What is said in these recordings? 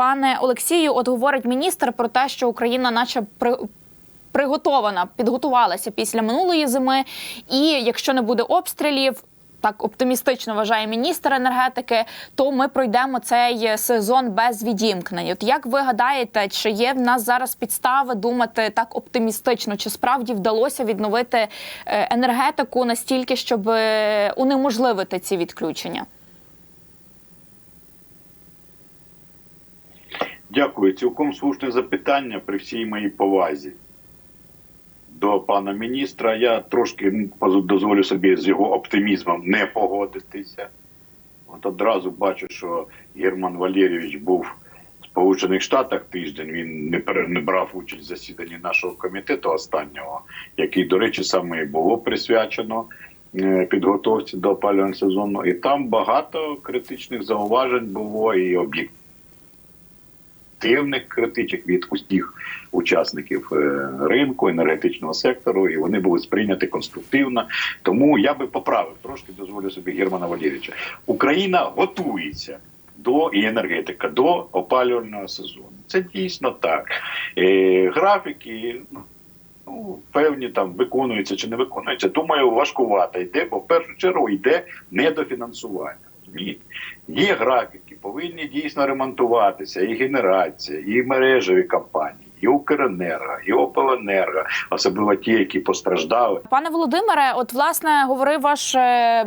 Пане Олексію, от говорить міністр про те, що Україна, наче при. Приготована, підготувалася після минулої зими, і якщо не буде обстрілів, так оптимістично вважає міністр енергетики, то ми пройдемо цей сезон без відімкнень. От як ви гадаєте, чи є в нас зараз підстави думати так оптимістично? Чи справді вдалося відновити е, енергетику настільки, щоб е, унеможливити ці відключення? Дякую. Цілком слушне запитання при всій моїй повазі до пана міністра. Я трошки дозволю собі з його оптимізмом не погодитися. От одразу бачу, що Герман Валерійович був в Сполучених Штатах тиждень. Він не не брав участь в засіданні нашого комітету останнього, який, до речі, саме і було присвячено е, підготовці до опалювального сезону. І там багато критичних зауважень було і об'єктивних активних критичок від усіх учасників е, ринку енергетичного сектору, і вони були сприйняті конструктивно. Тому я би поправив трошки, дозволю собі Германа Валерійовича. Україна готується до і енергетика до опалювального сезону. Це дійсно так. Е, графіки. Ну, певні там виконуються чи не виконуються. Думаю, важкувато йде, бо в першу чергу йде недофінансування. Є графіки, повинні дійсно ремонтуватися і генерація, і мережеві компанії, і Укренерго, і Опеленерго, особливо ті, які постраждали. Пане Володимире, от власне говорив ваш е,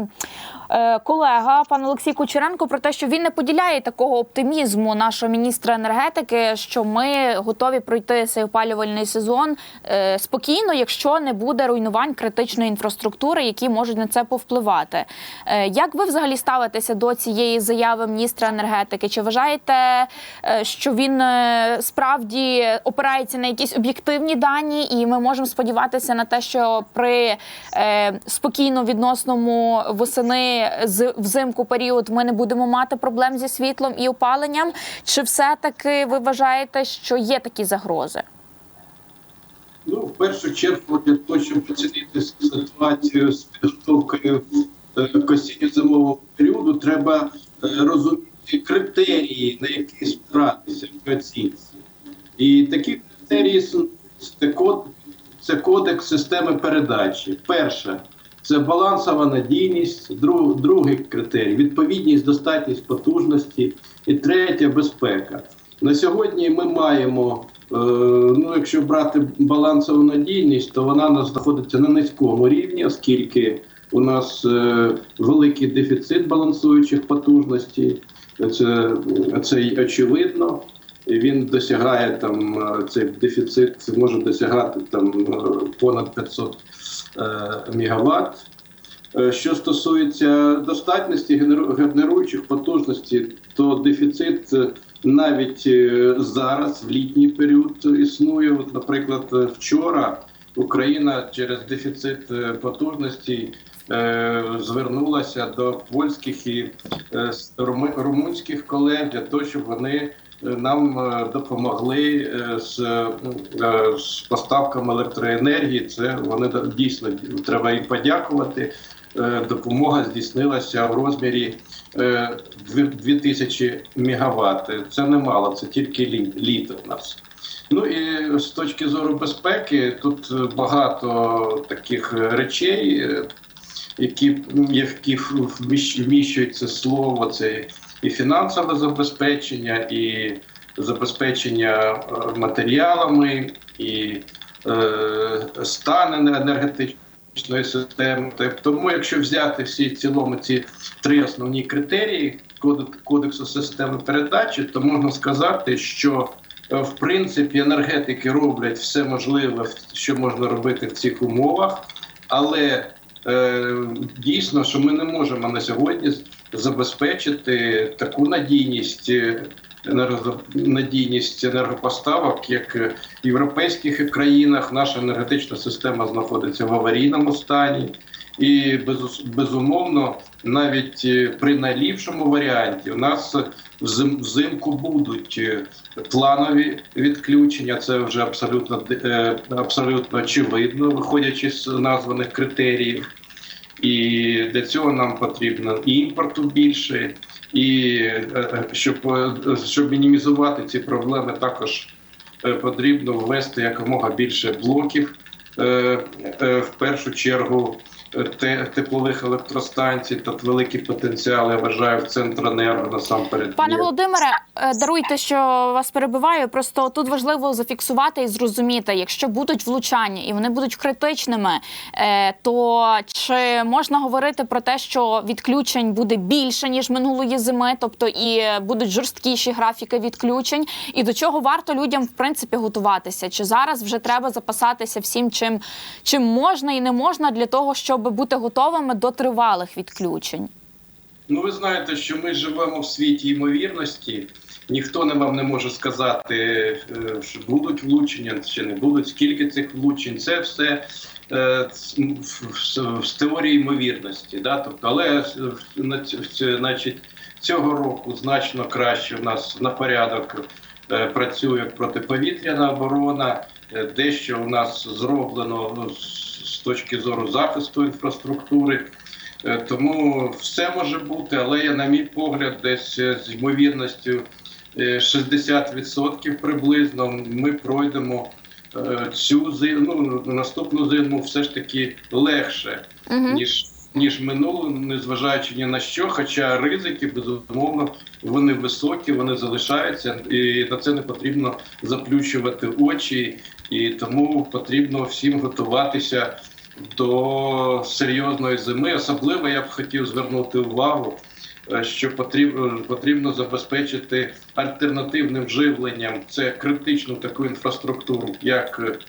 колега, пан Олексій Кучеренко, про те, що він не поділяє такого оптимізму нашого міністра енергетики, що ми готові пройти цей опалювальний сезон е, спокійно, якщо не буде руйнувань критичної інфраструктури, які можуть на це повпливати. Е, як ви взагалі ставитеся до цієї заяви міністра енергетики? Чи вважаєте, е, що він е, справді опирається на якісь об'єктивні дані, і ми можемо сподіватися на те, що при е, спокійно відносному восени з взимку період ми не будемо мати проблем зі світлом і опаленням? Чи все-таки ви вважаєте, що є такі загрози? Ну, в першу чергу, для того, щоб оцінити ситуацію з підготовкою е, к осінньо-зимового періоду, треба е, розуміти критерії, на які спиратися в оцінці. І такі критерії це кодекс системи передачі. Перше це балансова надійність, друг, другий критерій відповідність, достатність потужності, і третє безпека. На сьогодні ми маємо, е, ну якщо брати балансову надійність, то вона у нас знаходиться на низькому рівні, оскільки у нас е, великий дефіцит балансуючих потужностей. Це, це очевидно. Він досягає там е, цей дефіцит може досягати там е, понад 500 е, мегаватт. Що стосується достатності генеруючих потужностей, то дефіцит навіть зараз в літній період існує. От, наприклад, вчора Україна через дефіцит потужностей е, звернулася до польських і румунських колег для того, щоб вони нам е, допомогли е, з, е, з поставками електроенергії. Це вони дійсно треба їм подякувати. Допомога здійснилася в розмірі е, 2000 мегаватт. Це немало, це тільки лі- літо в нас. Ну і з точки зору безпеки, тут багато таких речей, які, ну, які вміщ- вміщується слово, це і фінансове забезпечення, і забезпечення е, матеріалами, і е, стан енергетичної системи. Тобто, Тому, якщо взяти всі в цілому ці три основні критерії кодексу системи передачі, то можна сказати, що е, в принципі енергетики роблять все можливе, що можна робити в цих умовах, але е, дійсно, що ми не можемо на сьогодні забезпечити таку надійність. е, Надійність енергопоставок, як е, в європейських країнах, наша енергетична система знаходиться в аварійному стані, і безумовно, навіть е, при найліпшому варіанті, у нас взим- взимку будуть планові відключення. Це вже абсолютно абсолютно очевидно, виходячи з названих критеріїв. І для цього нам потрібно і імпорту більше, І е, е, щоб, е, щоб мінімізувати ці проблеми, також потрібно ввести якомога більше блоків. В першу чергу теплових електростанцій, тут великий потенціал, я вважаю, в Центренерго насамперед. Пане. Володимире, е, даруйте, що вас перебиваю. Просто тут важливо зафіксувати і зрозуміти, якщо будуть влучання і вони будуть критичними, е, то чи можна говорити про те, що відключень буде більше ніж минулої зими, тобто і будуть жорсткіші графіки відключень, і до чого варто людям в принципі готуватися? Чи зараз вже треба запасатися всім, чим, чим можна і не можна для того, щоб бути готовими до тривалих відключень? Ну, ви знаєте, що ми живемо в світі ймовірності. Ніхто не вам не може сказати, е, що будуть влучення чи не будуть, скільки цих влучень. Це все е, з теорії ймовірності. Да? Тобто, але е, значить, цього року значно краще в нас на порядок е, працює протиповітряна оборона. Е, Дещо у нас зроблено ну, з точки зору захисту інфраструктури. Е, Тому все може бути, але я, на мій погляд, десь е, з ймовірністю е, 60% приблизно ми пройдемо е, цю зиму, ну, наступну зиму все ж таки легше, Угу. ніж, ніж минулу, незважаючи ні на що. Хоча ризики, безумовно, вони високі, вони залишаються, і на це не потрібно заплющувати очі, і тому потрібно всім готуватися до серйозної зими. Особливо я б хотів звернути увагу, е, що потрібно, потрібно забезпечити альтернативним живленням. Це критичну таку інфраструктуру, як е,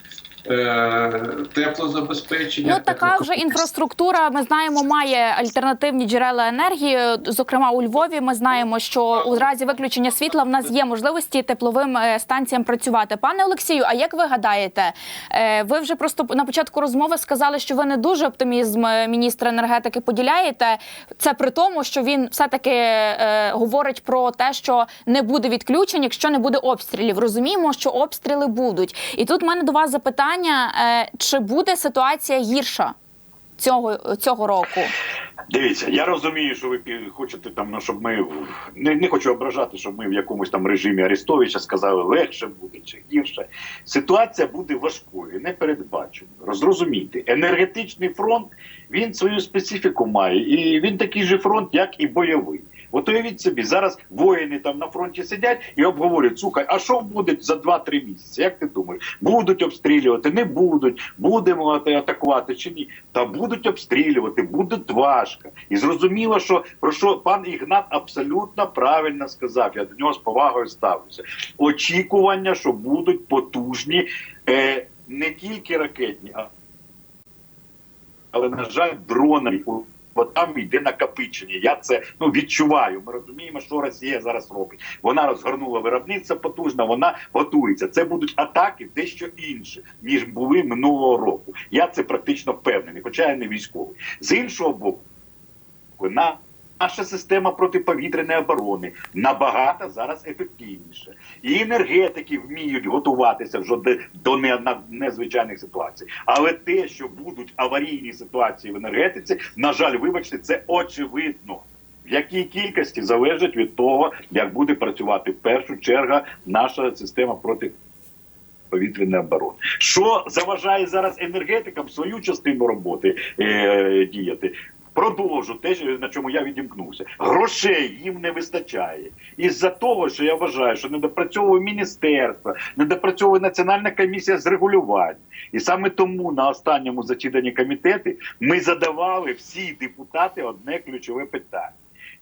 теплозабезпечення. Ну така вже інфраструктура. Ми знаємо, має альтернативні джерела енергії. Зокрема, у Львові ми знаємо, що у разі виключення світла в нас є можливості тепловим е, станціям працювати. Пане Олексію, а як ви гадаєте, е, ви вже просто на початку розмови сказали, що ви не дуже оптимізм е, міністра енергетики поділяєте. Це при тому, що він все таки е, говорить про те, що не буде відключень, якщо не буде обстрілів. Розуміємо, що обстріли будуть. І тут в мене до вас запитання: е, чи буде ситуація гірша цього, цього року? Дивіться, я розумію, що ви хочете там, ну щоб ми не, не хочу ображати, щоб ми в якомусь там режимі Арестовича сказали легше буде чи гірше. Ситуація буде важкою, непередбаченою. Зрозумійте, енергетичний фронт він свою специфіку має, і він такий же фронт, як і бойовий. От уявіть собі, зараз воїни там на фронті сидять і обговорюють: слухай, а що буде за 2-3 місяці? Як ти думаєш, будуть обстрілювати, не будуть, будемо атакувати чи ні? Та будуть обстрілювати, буде важко. І зрозуміло, що про що пан Ігнат абсолютно правильно сказав. Я до нього з повагою ставлюся. Очікування, що будуть потужні е, не тільки ракетні, а але на жаль, дрони. Бо там йде накопичення. Я це ну відчуваю. Ми розуміємо, що Росія зараз робить. Вона розгорнула виробництво потужно, вона готується. Це будуть атаки дещо інше, ніж були минулого року. Я це практично впевнений, хоча я не військовий. З іншого боку, на наша система протиповітряної оборони набагато зараз ефективніша. І енергетики вміють готуватися вже до, незвичайних ситуацій. Але те, що будуть аварійні ситуації в енергетиці, на жаль, вибачте, це очевидно. В якій кількості залежить від того, як буде працювати в першу чергу наша система проти повітряної оборони. Що заважає зараз енергетикам свою частину роботи е, діяти? Продовжу те, на чому я відімкнувся. Грошей їм не вистачає. Із-за того, що я вважаю, що недопрацьовує міністерство, недопрацьовує Національна комісія з регулювання. І саме тому на останньому засіданні комітету ми задавали всі депутати одне ключове питання: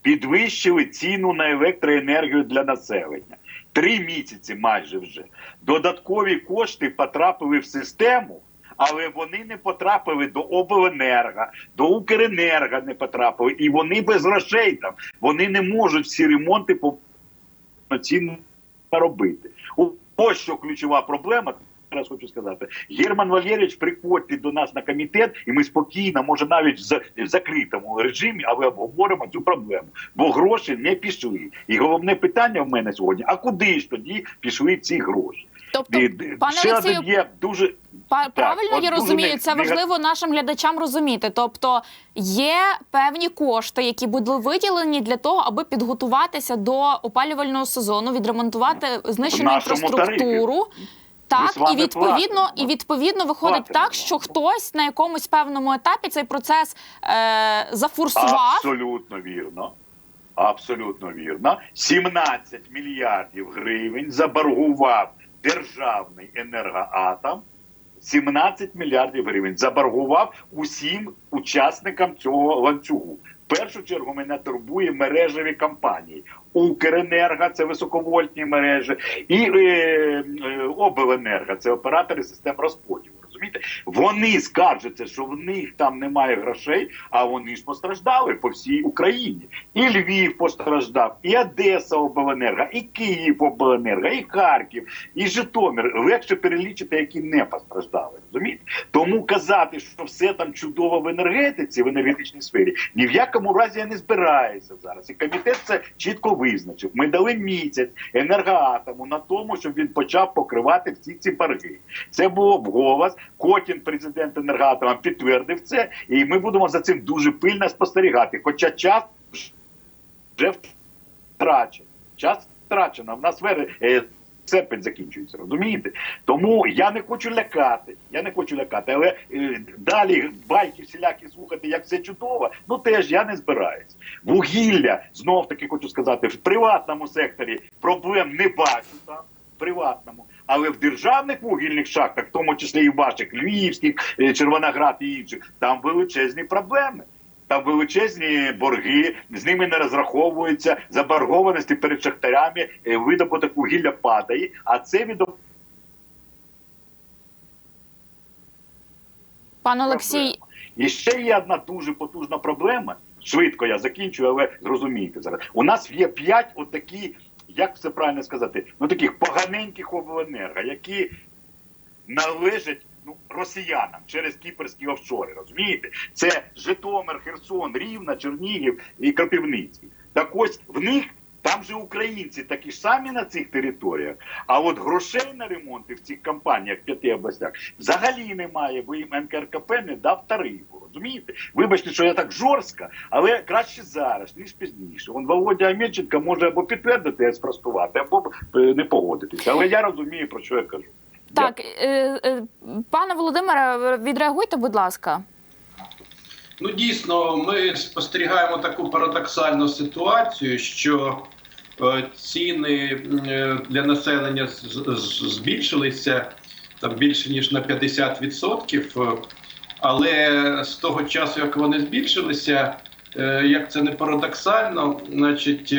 підвищили ціну на електроенергію для населення. Три місяці майже вже додаткові кошти потрапили в систему. Але вони не потрапили до обленерго, до Укренерго не потрапили, і вони без грошей там. Вони не можуть всі ремонти повноцінно робити. Ось що ключова проблема. Зараз хочу сказати, Герман Валерійович, приходьте до нас на комітет, і ми спокійно, може навіть в закритому режимі, але обговоримо цю проблему. Бо гроші не пішли. І головне питання в мене сьогодні: а куди ж тоді пішли ці гроші? Тобто, І пане ще Олексію, один є дуже Правильно от я розумію, це важливо нашим глядачам розуміти. Тобто є певні кошти, які будуть виділені для того, аби підготуватися до опалювального сезону, відремонтувати знищену інфраструктуру. Так, і відповідно, і відповідно виходить Платимо. так, що хтось на якомусь певному етапі цей процес е, зафорсував. Абсолютно вірно. Абсолютно вірно. 17 мільярдів гривень заборгував державний енергоатом. 17 мільярдів гривень заборгував усім учасникам цього ланцюгу. В першу чергу мене турбує мережеві компанії. Укренерго це високовольтні мережі, і е, е, обленерго це оператори систем розподілу. Вони скаржаться, що в них там немає грошей, а вони ж постраждали по всій Україні. І Львів постраждав, і Одеса обленерго, і Київ обленерго, і Харків, і Житомир. Легше перелічити, які не постраждали. Розумієте? Тому казати, що все там чудово в енергетиці, в енергетичній сфері, ні в якому разі я не збираюся зараз. І комітет це чітко визначив. Ми дали місяць енергоатому на тому, щоб він почав покривати всі ці борги. Це було в голос. Котін, президент енергоатома, підтвердив це, і ми будемо за цим дуже пильно спостерігати. Хоча час вже втрачено. Час втрачено. В нас е, Серпень закінчується, розумієте? Тому я не хочу лякати. Я не хочу лякати, але е, далі байки всілякі слухати, як все чудово. Ну теж я не збираюсь. Вугілля знов таки хочу сказати, в приватному секторі проблем не бачу там. В приватному, але в державних вугільних шахтах, в тому числі і в ваших львівських, е, Червоноград і інших, там величезні проблеми. Там величезні борги, з ними не розраховуються заборгованості перед шахтарями, е, видобуток вугілля падає, а це від Пане Олексій, І ще є одна дуже потужна проблема. Швидко я закінчую, але зрозумійте зараз. У нас є п'ять отакі, як це правильно сказати, ну таких поганеньких обленерго, які належать ну, росіянам через кіперські офшори. Розумієте? Це Житомир, Херсон, Рівна, Чернігів і Кропивницький. Так ось в них. Там же українці такі ж самі на цих територіях, а от грошей на ремонти в цих компаніях в п'яти областях взагалі немає, бо їм НКРКП не дав тарифу. Розумієте? Вибачте, що я так жорстко, але краще зараз, ніж пізніше. Он Володя Амельченко може або підтвердити, спростувати, або е, не погодитися. Але я розумію, про що я кажу. так, е, е, пане Володимире, відреагуйте, будь ласка. Ну, дійсно, ми спостерігаємо таку парадоксальну ситуацію, що е, ціни е, для населення збільшилися там більше ніж на 50%. е, Але з того часу, як вони збільшилися, як це не парадоксально, значить,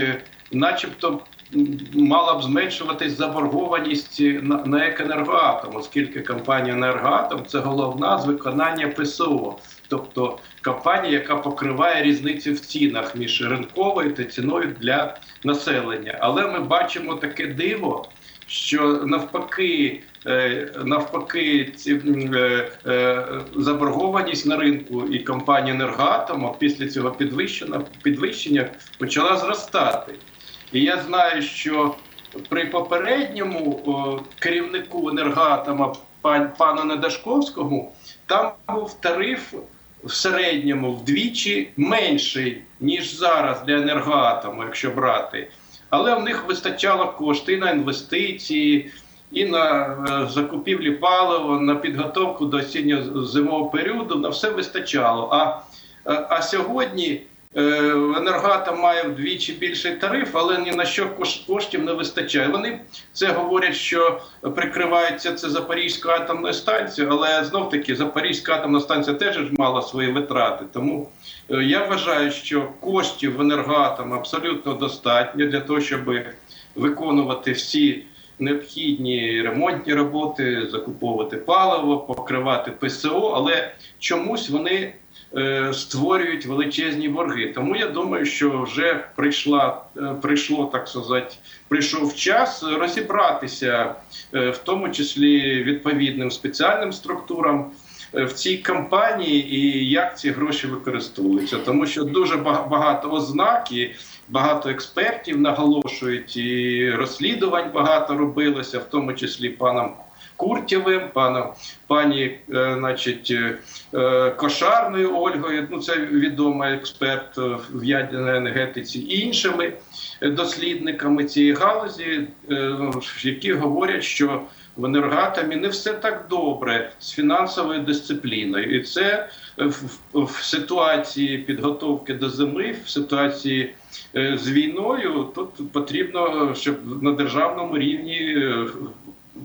начебто мала б зменшуватись заборгованість на, на екенергоатом, оскільки компанія енергоатом це головна з виконання ПСО. Тобто компанія, яка покриває різницю в цінах між ринковою та ціною для населення. Але ми бачимо таке диво, що навпаки, е, навпаки, ці е, е, заборгованість на ринку і компанія енергоатома після цього підвищення, підвищення почала зростати. І я знаю, що при попередньому о, керівнику енергоатома пан, пана Недашковському там був тариф в середньому вдвічі менший, ніж зараз для енергоатому, якщо брати. Але в них вистачало кошти на інвестиції, і на е, закупівлі палива, на підготовку до осінньо-зимового періоду, на все вистачало. А, а, а сьогодні е, енергоатом має вдвічі більший тариф, але ні на що кош- коштів не вистачає. Вони це говорять, що прикриваються це Запорізькою атомною станцією, але знов таки Запорізька атомна станція теж мала свої витрати. Тому е, я вважаю, що коштів в енергоатом абсолютно достатньо для того, щоб виконувати всі необхідні ремонтні роботи, закуповувати паливо, покривати ПСО, але чомусь вони е, створюють величезні борги. Тому я думаю, що вже прийшла, е, прийшло так сказати, прийшов час розібратися, е, в тому числі відповідним спеціальним структурам. е, в цій кампанії і як ці гроші використовуються, тому що дуже багато ознак і багато експертів наголошують, і розслідувань багато робилося, в тому числі паном Куртєвим, паном пані, е, значить, е, е, Кошарною Ольгою. Ну це відомий експерт в ядерній енергетиці, і іншими дослідниками цієї галузі, які говорять, що в енергоатомі не все так добре з фінансовою дисципліною, і це в, ситуації підготовки до зими, в ситуації з війною, тут потрібно, щоб на державному рівні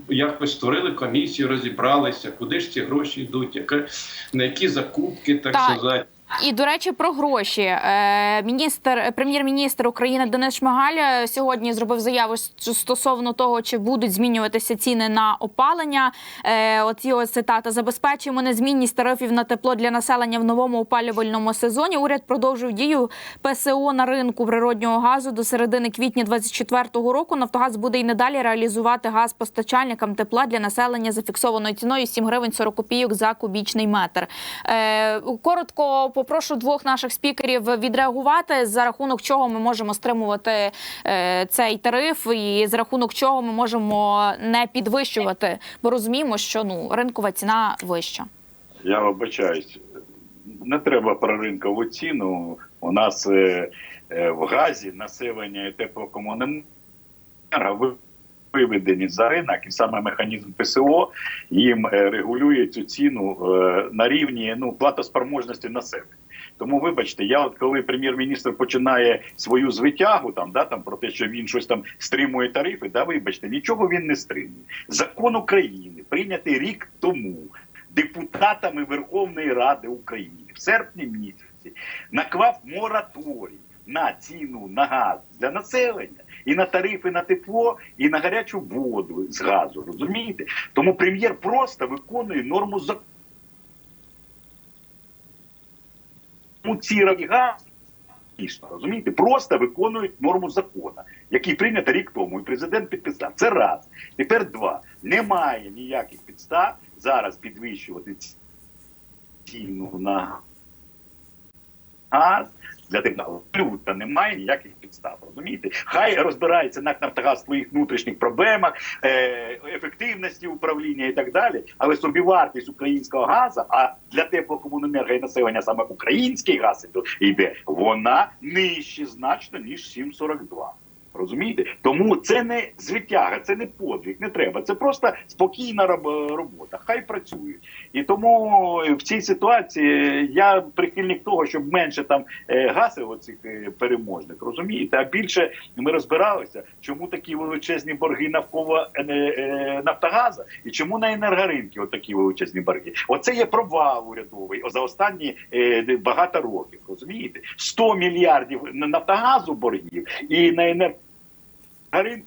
якось створили комісію, розібралися, куди ж ці гроші йдуть, яке, на які закупки, так, Так. сказати. І до речі, про гроші. Е, Міністр, прем'єр-міністр України Денис Шмигаль е, сьогодні зробив заяву стосовно того, чи будуть змінюватися ціни на опалення. Е, От його цитата: забезпечуємо незмінність тарифів на тепло для населення в новому опалювальному сезоні. Уряд продовжив дію ПСО на ринку природнього газу до середини квітня 2024 року. Нафтогаз буде й надалі реалізувати газ постачальникам тепла для населення за фіксованою ціною 7 гривень 40 копійок за кубічний метр. Коротко попрошу двох наших спікерів відреагувати, за рахунок чого ми можемо стримувати е, цей тариф, і за рахунок чого ми можемо не підвищувати, бо розуміємо, що ну ринкова ціна вища. Я вибачаюсь. Не треба про ринкову ціну. У нас е, е, в газі населення і теплокомуненерго виведені за ринок, і саме механізм ПСО їм е, регулює цю ціну е, на рівні ну платоспроможності населення. Тому, вибачте, я от коли прем'єр-міністр починає свою звитягу там, да, там про те, що він щось там стримує тарифи, да, вибачте, нічого він не стримує. Закон України прийнятий рік тому депутатами Верховної Ради України в серпні місяці наклав мораторій на ціну на газ для населення і на тарифи на тепло, і на гарячу воду з газу. Розумієте? Тому прем'єр просто виконує норму закону. Ці газ розумієте, просто виконують норму закону, який прийнято рік тому, і президент підписав. Це раз. Тепер два. Немає ніяких підстав зараз підвищувати ціну на газ для тепла. Абсолютно немає ніяких підстав. Розумієте? Хай розбирається НАК Нафтогаз в своїх внутрішніх проблемах, е, ефективності управління і так далі. Але собівартість українського газу, а для теплокомуненерго і населення саме український газ йде, вона нижче значно ніж 7,42. Розумієте? Тому це не звитяга, це не подвиг, не треба. Це просто спокійна робота. Хай працюють. І тому в цій ситуації я прихильник того, щоб менше там е, гасив оцих е, переможних, розумієте? А більше ми розбиралися, чому такі величезні борги навколо е, е, Нафтогаза і чому на енергоринки такі величезні борги. Оце є провал урядовий за останні е, багато років. Розумієте? 100 мільярдів на Нафтогазу боргів і на енергоринку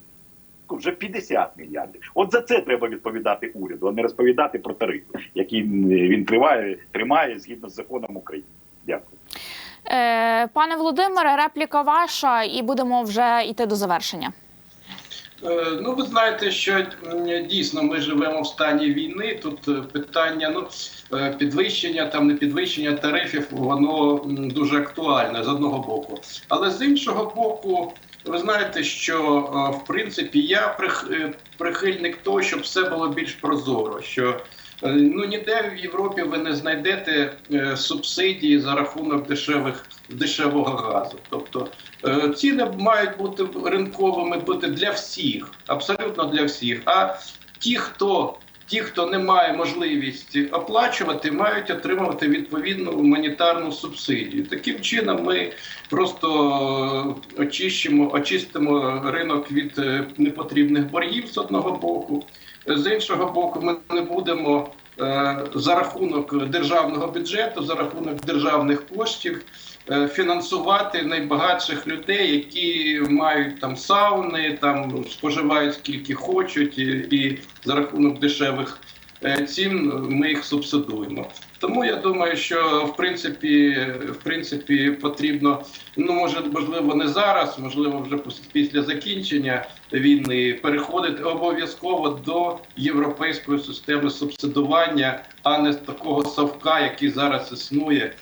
вже 50 мільярдів. От за це треба відповідати уряду, а не розповідати про тарифи, які він триває, тримає згідно з законом України. Дякую. Е, пане Володимире, репліка ваша, і будемо вже йти до завершення. Е, Ну, ви знаєте, що дійсно ми живемо в стані війни. Тут е, питання ну, підвищення там не підвищення тарифів, воно дуже актуальне з одного боку. Але з іншого боку, ви знаєте, що е, в принципі я е, прихильник того, щоб все було більш прозоро. Що е, ну ніде в Європі ви не знайдете субсидії за рахунок дешевих дешевого газу. Тобто Ціни мають бути ринковими бути для всіх, абсолютно для всіх. А ті, хто ті, хто не має можливості оплачувати, мають отримувати відповідну гуманітарну субсидію. Таким чином, ми просто е, очищимо, очистимо ринок від е, непотрібних боргів з одного боку. З іншого боку, ми не будемо е, за рахунок державного бюджету, за рахунок державних коштів фінансувати найбагатших людей, які мають там сауни, там споживають скільки хочуть, і, і за рахунок дешевих е, цін ми їх субсидуємо. Тому я думаю, що в принципі, в принципі, потрібно, ну може, можливо, не зараз, можливо, вже після закінчення війни переходити обов'язково до європейської системи субсидування, а не такого совка, який зараз існує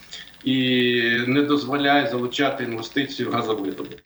і не дозволяє залучати інвестиції в газовидобуток.